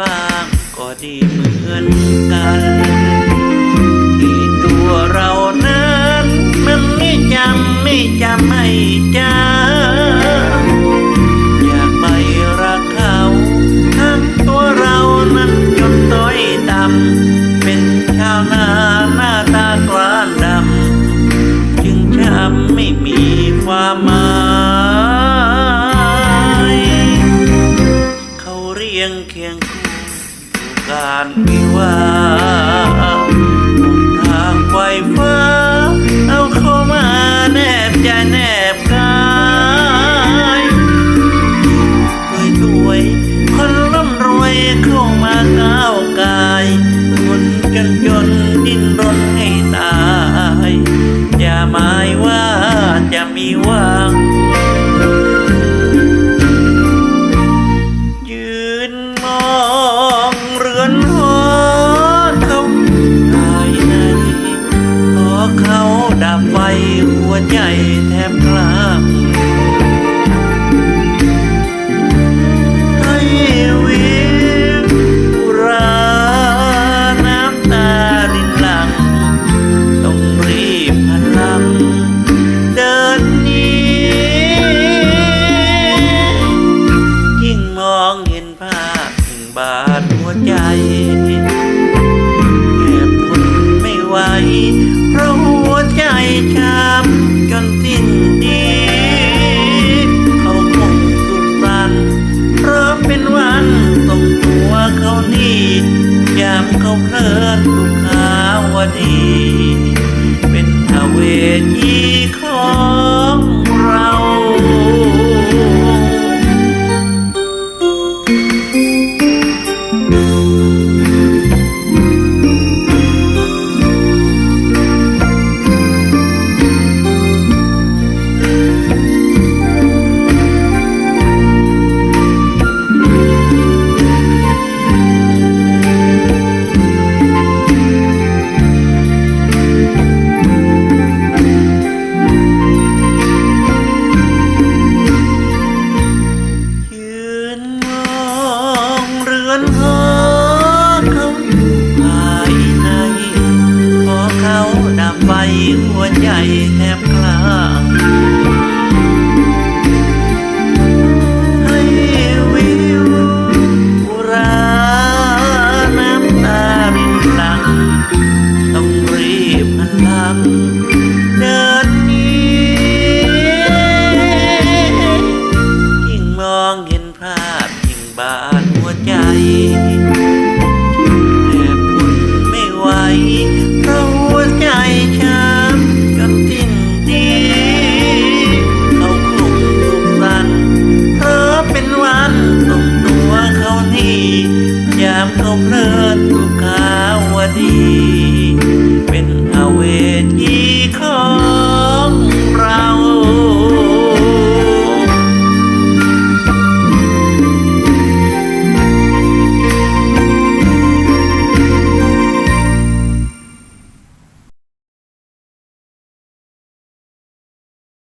บ้างก็ดีเหมือนกันที่ตัวเรานั้นมันไม่จำไม่จำไม่จำ and ช้นสิ้นดีเขาคงสุขสันต์เพราะเป็นวันตรงตัวเขานี่ยามเขาเพลินสุขาวดี เป็นทเวทีขอ ดี เป็นอเวจี